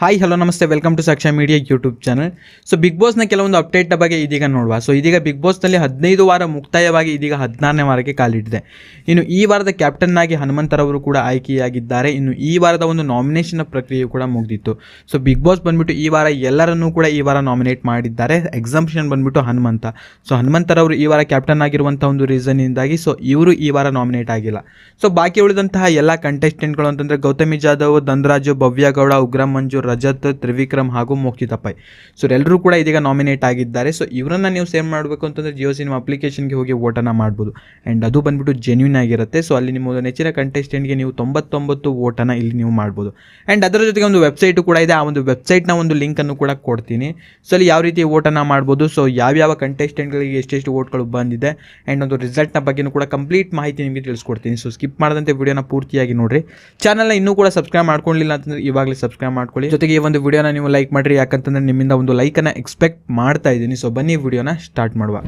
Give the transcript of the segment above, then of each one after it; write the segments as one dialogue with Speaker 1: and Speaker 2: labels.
Speaker 1: Hi hello ನಮಸ್ತೆ. Welcome to Saksha media YouTube channel so big ಬಾಸ್ನ ಕೆಲವೊಂದು ಅಪ್ಡೇಟ್ನ ಬಗ್ಗೆ ಇದೀಗ ನೋಡುವ. ಸೊ ಇದೀಗ ಬಿಗ್ ಬಾಸ್ನಲ್ಲಿ ಹದಿನೈದು ವಾರ ಮುಕ್ತಾಯವಾಗಿ ಇದೀಗ ಹದಿನಾರನೇ ವಾರಕ್ಕೆ ಕಾಲಿಟ್ಟಿದೆ. ಇನ್ನು ಈ ವಾರದ ಕ್ಯಾಪ್ಟನ್ ಆಗಿ ಹನುಮಂತರವರು ಕೂಡ ಆಯ್ಕೆಯಾಗಿದ್ದಾರೆ. ಇನ್ನು ಈ ವಾರದ ಒಂದು ನಾಮಿನೇಷನ್ ಪ್ರಕ್ರಿಯೆ ಕೂಡ ಮುಗಿದಿತ್ತು. ಸೊ ಬಿಗ್ ಬಾಸ್ ಬಂದ್ಬಿಟ್ಟು ಈ ವಾರ ಎಲ್ಲರನ್ನೂ ಕೂಡ ಈ ವಾರ ನಾಮಿನೇಟ್ ಮಾಡಿದ್ದಾರೆ. ಎಕ್ಸಾಮ್ಷನ್ ಬಂದ್ಬಿಟ್ಟು ಹನುಮಂತ. ಸೊ ಹನುಮಂತರವರು ಈ ವಾರ ಕ್ಯಾಪ್ಟನ್ ಆಗಿರುವಂಥ ಒಂದು ರೀಸನ್ನಿಂದಾಗಿ ಸೊ ಇವರು ಈ ವಾರ ನಾಮಿನೇಟ್ ಆಗಿಲ್ಲ. ಸೊ ಬಾಕಿ ಉಳಿದಂತಹ ಎಲ್ಲ ಕಂಟೆಸ್ಟೆಂಟ್ಗಳು ಅಂತಂದರೆ ಗೌತಮಿ ಜಾಧವ್, ಧನರಾಜು, ಭವ್ಯ ಗೌಡ, ಉಗ್ರಂ ಮಂಜು ರಜತ್, ತ್ರಿವಿಕ್ರಮ್ ಹಾಗೂ ಮೋಕ್ಷಿತ ಸೊ ಎಲ್ಲರೂ ಕೂಡ ಇದೀಗ ನಾಮಿನೇಟ್ ಆಗಿದ್ದಾರೆ. ಸೊ ಇವರನ್ನ ನೀವು ಸೇವ್ ಮಾಡಬೇಕು ಅಂತಂದ್ರೆ ಜಿಯೋ ಸಿನಿಮಾ ಅಪ್ಲಿಕೇಶನ್ಗೆ ಹೋಗಿ ವೋಟನ್ನ ಮಾಡ್ಬೋದು. ಆ್ಯಂಡ್ ಅದು ಬಂದ್ಬಿಟ್ಟು ಜೆನ್ಯೂನ್ ಆಗಿರುತ್ತೆ. ಸೊ ಅಲ್ಲಿ ನಿಮ್ಮ ನೆಚ್ಚಿನ ಕಂಟೆಸ್ಟೆಂಟ್ಗೆ ನೀವು ತೊಂಬತ್ತೊಂಬತ್ತು ಓಟನ್ನು ಇಲ್ಲಿ ನೀವು ಮಾಡ್ಬೋದು. ಆ್ಯಂಡ್ ಅದರ ಜೊತೆಗೆ ಒಂದು ವೆಬ್ಸೈಟು ಕೂಡ ಇದೆ. ಆ ಒಂದು ವೆಬ್ಸೈಟ್ನ ಒಂದು ಲಿಂಕನ್ನು ಕೂಡ ಕೊಡ್ತೀನಿ. ಸೊ ಅಲ್ಲಿ ಯಾವ ರೀತಿ ಓಟನ್ನು ಮಾಡ್ಬೋದು? ಸೊ ಯಾವ್ಯಾವ ಕಂಟೆಸ್ಟೆಂಟ್ಗಳಿಗೆ ಎಷ್ಟೆಷ್ಟು ವೋಟ್ಗಳು ಬಂದಿದೆ? ಆ್ಯಂಡ್ ಒಂದು ರಿಸಲ್ಟ್ನ ಬಗ್ಗೆನೂ ಕೂಡ ಕಂಪ್ಲೀಟ್ ಮಾಹಿತಿ ನಿಮಗೆ ತಿಳಿಸ್ಕೊಡ್ತೀನಿ. ಸೊ ಸ್ಕಿಪ್ ಮಾಡದಂತೆ ವಿಡಿಯೋನ ಪೂರ್ತಿಯಾಗಿ ನೋಡಿರಿ. ಚಾನಲ್ನ ಇನ್ನೂ ಕೂಡ ಸಬ್ಸ್ಕ್ರೈಬ್ ಮಾಡ್ಕೊಂಡಿಲ್ಲ ಅಂತಂದ್ರೆ ಇವಾಗಲೇ ಸಬ್ಸ್ಕ್ರೈಬ್ ಮಾಡ್ಕೊಳ್ಳಿ. ಜೊತೆಗೆ ಈ ಒಂದು ವಿಡಿಯೋನ ನೀವು ಲೈಕ್ ಮಾಡಿರಿ, ಯಾಕಂತಂದ್ರೆ ನಿಮ್ಮಿಂದ ಒಂದು ಲೈಕನ್ನು ಎಕ್ಸ್ಪೆಕ್ಟ್ ಮಾಡ್ತಾ ಇದ್ದೀನಿ. ಸೊ ಬನ್ನಿ ವಿಡಿಯೋನ ಸ್ಟಾರ್ಟ್ ಮಾಡುವ.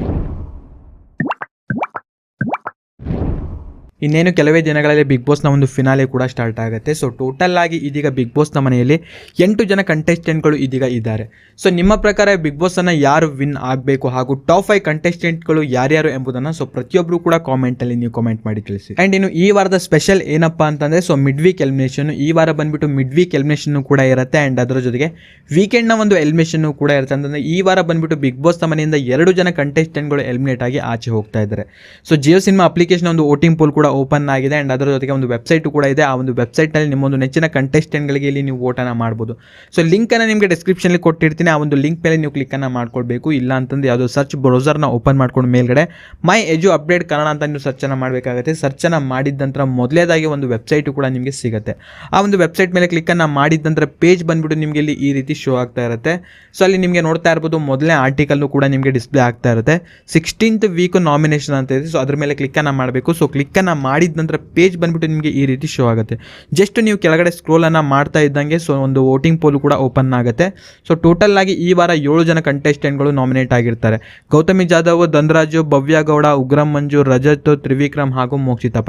Speaker 1: ಇನ್ನೇನು ಕೆಲವೇ ದಿನಗಳಲ್ಲಿ ಬಿಗ್ ಬಾಸ್ನ ಒಂದು ಫಿನಾಲೆ ಕೂಡ ಸ್ಟಾರ್ಟ್ ಆಗುತ್ತೆ. ಸೊ ಟೋಟಲ್ ಆಗಿ ಇದೀಗ ಬಿಗ್ ಬಾಸ್ನ ಮನೆಯಲ್ಲಿ ಎಂಟು ಜನ ಕಂಟೆಸ್ಟೆಂಟ್ಗಳು ಇದೀಗ ಇದ್ದಾರೆ. ಸೊ ನಿಮ್ಮ ಪ್ರಕಾರ ಬಿಗ್ ಬಾಸನ್ನು ಯಾರು ವಿನ್ ಆಗಬೇಕು ಹಾಗೂ ಟಾಪ್ ಫೈವ್ ಕಂಟೆಸ್ಟೆಂಟ್ಗಳು ಯಾರ್ಯಾರು ಎಂಬುದನ್ನು ಸೊ ಪ್ರತಿಯೊಬ್ಬರು ಕೂಡ ಕಾಮೆಂಟಲ್ಲಿ ನೀವು ಕಾಮೆಂಟ್ ಮಾಡಿ ತಿಳಿಸಿ. ಆ್ಯಂಡ್ ಇನ್ನು ಈ ವಾರದ ಸ್ಪೆಷಲ್ ಏನಪ್ಪ ಅಂತಂದರೆ ಸೊ ಮಿಡ್ ವೀಕ್ ಎಲಿಮಿನೇಷನ್ ಈ ವಾರ ಬಂದ್ಬಿಟ್ಟು ಮಿಡ್ ವೀಕ್ ಎಲಿಮಿನೇಷನ್ ಕೂಡ ಇರುತ್ತೆ. ಆ್ಯಂಡ್ ಅದರ ಜೊತೆಗೆ ವೀಕೆಂಡ್ನ ಒಂದು ಎಲಿಮಿನೇಷನ್ ಕೂಡ ಇರುತ್ತೆ. ಅಂತಂದರೆ ಈ ವಾರ ಬಂದ್ಬಿಟ್ಟು ಬಿಗ್ ಬಾಸ್ನ ಮನೆಯಿಂದ ಎರಡು ಜನ ಕಂಟೆಸ್ಟೆಂಟ್ಗಳು ಎಲಿಮಿನೇಟ್ ಆಗಿ ಆಚೆ ಹೋಗ್ತಾ ಇದ್ದಾರೆ. ಸೊ ಜಿಯೋ ಸಿನಿಮಾ ಅಪ್ಲಿಕೇಶನ್ ಒಂದು ವೋಟಿಂಗ್ ಪೋಲ್ ಕೂಡ ಓಪನ್ ಆಗಿದೆ ಆ್ಯಂಡ್ ಅದರ ಜೊತೆಗೆ ಒಂದು ವೆಬ್ಸೈಟ್ ಕೂಡ ಇದೆ. ಆ ಒಂದು ವೆಬ್ಸೈಟ್ನಲ್ಲಿ ನಿಮ್ಮೊಂದು ನೆಚ್ಚಿನ ಕಂಟೆಸ್ಟೆಂಟ್ಗಳಿಗೆ ಇಲ್ಲಿ ನೀವು ಓಟನ್ನು ಮಾಡ್ಬೋದು. ಸೊ ಲಿಂಕನ್ನು ನಿಮಗೆ ಡಿಸ್ಕ್ರಿಪ್ಷನಲ್ಲಿ ಕೊಟ್ಟಿರ್ತೀನಿ. ಆ ಒಂದು ಲಿಂಕ್ ಮೇಲೆ ನೀವು ಕ್ಲಿಕ್ಕನ್ನು ಮಾಡ್ಕೊಳ್ಬೇಕು. ಇಲ್ಲ ಅಂತಂದು ಯಾವುದೋ ಸರ್ಚ್ ಬ್ರೌಸರ್ನ ಓಪನ್ ಮಾಡ್ಕೊಂಡು ಮೇಲ್ಗಡೆ ಮೈ ಎಜು ಅಪ್ಡೇಟ್ ಕನ್ನಡ ಅಂತ ನೀವು ಸರ್ಚನ್ನು ಮಾಡಬೇಕಾಗುತ್ತೆ. ಸರ್ಚನ್ನು ಮಾಡಿದ ನಂತರ ಮೊದಲೇದಾಗಿ ಒಂದು ವೆಬ್ಸೈಟ್ ಕೂಡ ನಿಮಗೆ ಸಿಗುತ್ತೆ. ಆ ಒಂದು ವೆಬ್ಸೈಟ್ ಮೇಲೆ ಕ್ಲಿಕ್ಕನ್ನು ಮಾಡಿದ ನಂತರ ಪೇಜ್ ಬಂದ್ಬಿಟ್ಟು ನಿಮಗೆ ಇಲ್ಲಿ ಈ ರೀತಿ ಶೋ ಆಗ್ತಾ ಇರುತ್ತೆ. ಸೊ ಅಲ್ಲಿ ನಿಮಗೆ ನೋಡ್ತಾ ಇರ್ಬೋದು ಮೊದಲನೇ ಆರ್ಟಿಕಲ್ನು ಕೂಡ ನಿಮಗೆ ಡಿಸ್ಪ್ಲೇ ಆಗ್ತಾ ಇರುತ್ತೆ. ಸಿಕ್ಸ್ಟೀನ್ತ್ ವೀಕ್ ನಾಮಿನೇಷನ್ ಅಂತ ಇದೆ. ಸೊ ಅದ್ರ ಮೇಲೆ ಕ್ಲಿಕ್ಕನ್ನು ಮಾಡಬೇಕು. ಸೊ ಕ್ಲಿಕ್ಕನ್ನು ಮಾಡಿದ ನಂತರ ಪೇಜ್ ಬಂದ್ಬಿಟ್ಟು ನಿಮಗೆ ಈ ರೀತಿ ಶೋ ಆಗುತ್ತೆ. ಜಸ್ಟ್ ನೀವು ಕೆಳಗಡೆ ಸ್ಕ್ರೋಲನ್ನು ಮಾಡ್ತಾ ಇದ್ದಂಗೆ ಸೊ ಒಂದು ವೋಟಿಂಗ್ ಪೋಲ್ ಕೂಡ ಓಪನ್ ಆಗುತ್ತೆ. ಸೊ ಟೋಟಲ್ ಆಗಿ ಈ ವಾರ ಏಳು ಜನ ಕಂಟೆಸ್ಟೆಂಟ್ಗಳು ನಾಮಿನೇಟ್ ಆಗಿರ್ತಾರೆ. ಗೌತಮಿ ಜಾಧವ್, ಧನರಾಜು, ಭವ್ಯ ಗೌಡ, ಉಗ್ರಂ ಮಂಜು, ರಜತ್, ತ್ರಿವಿಕ್ರಮ್ ಹಾಗೂ ಮೋಕ್ಷಿತಾ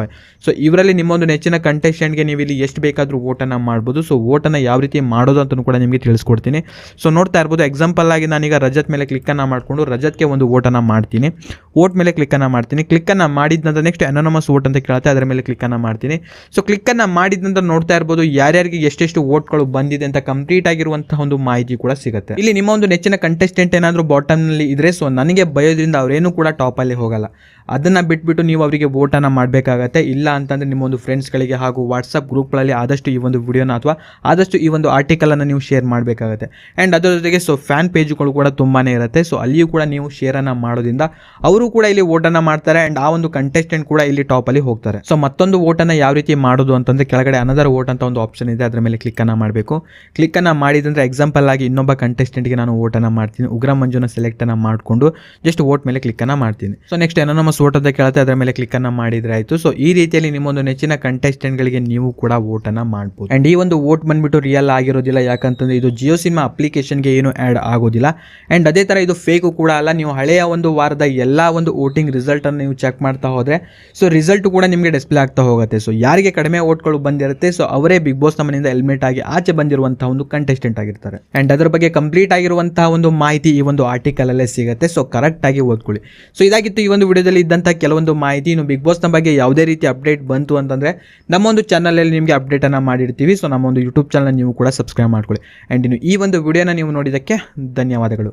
Speaker 1: ಸೊ ಇವರಲ್ಲಿ ನಿಮ್ಮೊಂದು ನೆಚ್ಚಿನ ಕಂಟೆಸ್ಟೆಂಟ್ಗೆ ನೀವು ಇಲ್ಲಿ ಎಷ್ಟು ಬೇಕಾದರೂ ಓಟನ್ನು ಮಾಡ್ಬೋದು. ಸೊ ಓಟನ್ನು ಯಾವ ರೀತಿ ಮಾಡೋದು ಅಂತಲೂ ಕೂಡ ನಿಮಗೆ ತಿಳಿಸ್ಕೊಡ್ತೀನಿ. ಸೊ ನೋಡ್ತಾ ಇರ್ಬೋದು ಎಕ್ಸಾಂಪಲ್ ಆಗಿ ನಾನೀಗ ರಜತ್ ಮೇಲೆ ಕ್ಲಿಕ್ಕನ್ನು ಮಾಡಿಕೊಂಡು ರಜತ್ಗೆ ಒಂದು ಓಟನ್ನು ಮಾಡ್ತೀನಿ. ವೋಟ್ ಮೇಲೆ ಕ್ಲಿಕ್ಕನ್ನು ಮಾಡ್ತೀನಿ. ಕ್ಲಿಕ್ಕನ್ನು ಮಾಡಿದ ನಂತರ ನೆಕ್ಸ್ಟ್ ಅನೋನಮಸ್ ಓಟ್ ಅಂತ ಕೇಳುತ್ತೆ, ಅದರ ಮೇಲೆ ಕ್ಲಿಕ್ಕನ್ನು ಮಾಡ್ತೀನಿ. ಸೊ ಕ್ಲಿಕ್ಕನ್ನು ಮಾಡಿದ ನಂತರ ನೋಡ್ತಾ ಇರ್ಬೋದು, ಯಾರ್ಯಾರಿಗೆ ಎಷ್ಟೆಷ್ಟು ಓಟ್ಗಳು ಬಂದಿದೆ ಅಂತ ಕಂಪ್ಲೀಟ್ ಆಗಿರುವಂತಹ ಒಂದು ಮಾಹಿತಿ ಕೂಡ ಸಿಗುತ್ತೆ. ಇಲ್ಲಿ ನಿಮ್ಮ ಒಂದು ನೆಚ್ಚಿನ ಕಂಟೆಸ್ಟೆಂಟ್ ಏನಾದರೂ ಬಾಟಮ್ನಲ್ಲಿ ಇದ್ರೆ ಸೊ ನನಗೆ ಬಯೋದ್ರಿಂದ ಅವರೇನು ಕೂಡ ಟಾಪಲ್ಲಿ ಹೋಗಲ್ಲ. ಅದನ್ನು ಬಿಟ್ಬಿಟ್ಟು ನೀವು ಅವರಿಗೆ ವೋಟನ್ನು ಮಾಡಬೇಕಾಗತ್ತೆ. ಇಲ್ಲ ಅಂತಂದರೆ ನಿಮ್ಮ ಒಂದು ಫ್ರೆಂಡ್ಸ್ಗಳಿಗೆ ಹಾಗೂ ವಾಟ್ಸಪ್ ಗ್ರೂಪ್ಗಳಲ್ಲಿ ಆದಷ್ಟು ಈ ಒಂದು ವಿಡಿಯೋನ ಅಥವಾ ಆದಷ್ಟು ಈ ಒಂದು ಆರ್ಟಿಕಲನ್ನು ನೀವು ಶೇರ್ ಮಾಡಬೇಕಾಗತ್ತೆ. ಆ್ಯಂಡ್ ಅದರ ಜೊತೆಗೆ ಸೊ ಫ್ಯಾನ್ ಪೇಜ್ಗಳು ಕೂಡ ತುಂಬಾ ಇರುತ್ತೆ. ಸೊ ಅಲ್ಲಿಯೂ ಕೂಡ ನೀವು ಶೇರನ್ನು ಮಾಡೋದ್ರಿಂದ, ಅವರು ಕೂಡ ಇಲ್ಲಿ ವೋಟನ್ನು ಮಾಡ್ತಾರೆ. ಆ್ಯಂಡ್ ಆ ಒಂದು ಕಂಟೆಸ್ಟೆಂಟ್ ಕೂಡ ಇಲ್ಲಿ ಟಾಪಲ್ಲಿ ಹೋಗ್ತಾರೆ. ಸೊ ಮತ್ತೊಂದು ಓಟನ್ನು ಯಾವ ರೀತಿ ಮಾಡೋದು ಅಂತಂದ್ರೆ ಕೆಳಗಡೆ ಅನದರ್ ವೋಟ್ ಅಂತ ಒಂದು ಆಪ್ಷನ್ ಇದೆ. ಅದರ ಮೇಲೆ ಕ್ಲಿಕ್ಕನ್ನು ಮಾಡಬೇಕು. ಕ್ಲಿಕ್ಕನ್ನು ಮಾಡಿದಂದರೆ ಎಕ್ಸಾಂಪಲ್ ಆಗಿ ಇನ್ನೊಬ್ಬ ಕಂಟೆಸ್ಟೆಂಟ್ಗೆ ನಾನು ಓಟನ್ನು ಮಾಡ್ತೀನಿ. ಉಗ್ರ ಮಂಜುನ ಸೆಲೆಕ್ಟನ್ನು ಮಾಡಿಕೊಂಡು ಜಸ್ಟ್ ಓಟ್ ಮೇಲೆ ಕ್ಲಿಕ್ಕನ್ನು ಮಾಡ್ತೀನಿ. ಸೊ ನೆಕ್ಸ್ಟ್ ಏನೋ ನಮ್ಮ ಅಂತ ಕೇಳುತ್ತೆ. ಅದರ ಮೇಲೆ ಕ್ಲಿಕ್ಕನ್ನು ಮಾಡಿದ್ರೆ ಆಯಿತು. ಸೊ ಈ ರೀತಿಯಲ್ಲಿ ನಿಮ್ಮೊಂದು ನೆಚ್ಚಿನ ಕಂಟೆಸ್ಟೆಂಟ್ಗಳಿಗೆ ನೀವು ಕೂಡ ಓಟನ್ನು ಮಾಡ್ಬೋದು. ಆ್ಯಂಡ್ ಈ ಒಂದು ಓಟ್ ಬಂದ್ಬಿಟ್ಟು ರಿಯಲ್ ಆಗಿರೋದಿಲ್ಲ. ಯಾಕಂತಂದ್ರೆ ಇದು ಜಿಯೋ ಸಿನಿಮಾ ಅಪ್ಲಿಕೇಶನ್ಗೆ ಏನು ಆ್ಯಡ್ ಆಗೋದಿಲ್ಲ. ಆ್ಯಂಡ್ ಅದೇ ಥರ ಇದು ಫೇಕು ಕೂಡ ಅಲ್ಲ. ನೀವು ಹಳೆಯ ಒಂದು ವಾರದ ಎಲ್ಲ ಒಂದು ವೋಟಿಂಗ್ ರಿಸಲ್ಟನ್ನು ನೀವು ಚೆಕ್ ಮಾಡ್ತಾ ಹೋದರೆ ಸೊ ರಿಸಲ್ಟ್ ಕೂಡ ನಿಮಗೆ ಡಿಸ್ಪ್ಲೇ ಆಗ್ತಾ ಹೋಗುತ್ತೆ. ಸೊ ಯಾರಿಗೆ ಕಡಿಮೆ ಓಟ್ಗಳು ಬಂದಿರುತ್ತೆ ಸೊ ಅವರೇ ಬಿಗ್ ಬಾಸ್ ನಮ್ಮನಿಂದ ಎಲಿಮಿನೇಟ್ ಆಗಿ ಆಚೆ ಬಂದಿರುವಂತಹ ಒಂದು ಕಂಟೆಸ್ಟೆಂಟ್ ಆಗಿರ್ತಾರೆ. ಅಂಡ್ ಅದರ ಬಗ್ಗೆ ಕಂಪ್ಲೀಟ್ ಆಗಿರುವಂತಹ ಒಂದು ಮಾಹಿತಿ ಈ ಒಂದು ಆರ್ಟಿಕಲ್ ಅಲ್ಲೇ ಸಿಗುತ್ತೆ. ಸೊ ಕರೆಕ್ಟ್ ಆಗಿ ಓದ್ಕೊಳ್ಳಿ. ಸೊ ಇದಾಗಿತ್ತು ಈ ಒಂದು ವಿಡಿಯೋದಲ್ಲಿ ಇದ್ದಂಥ ಕೆಲವೊಂದು ಮಾಹಿತಿ. ಇನ್ನು ಬಿಗ್ ಬಾಸ್ನ ಬಗ್ಗೆ ಯಾವುದೇ ರೀತಿ ಅಪ್ಡೇಟ್ ಬಂತು ಅಂತಂದರೆ ನಮ್ಮೊಂದು ಚಾನಲಲ್ಲಿ ನಿಮಗೆ ಅಪ್ಡೇಟ್ ಅನ್ನ ಮಾಡಿರ್ತೀವಿ. ಸೊ ನಮ್ಮ ಒಂದು ಯೂಟ್ಯೂಬ್ ಚಾನಲ್ ನೀವು ಕೂಡ ಸಬ್ಸ್ಕ್ರೈಬ್ ಮಾಡ್ಕೊಳ್ಳಿ. ಅಂಡ್ ಇನ್ನು ಈ ಒಂದು ವಿಡಿಯೋನ ನೀವು ನೋಡಿದ್ದಕ್ಕೆ ಧನ್ಯವಾದಗಳು.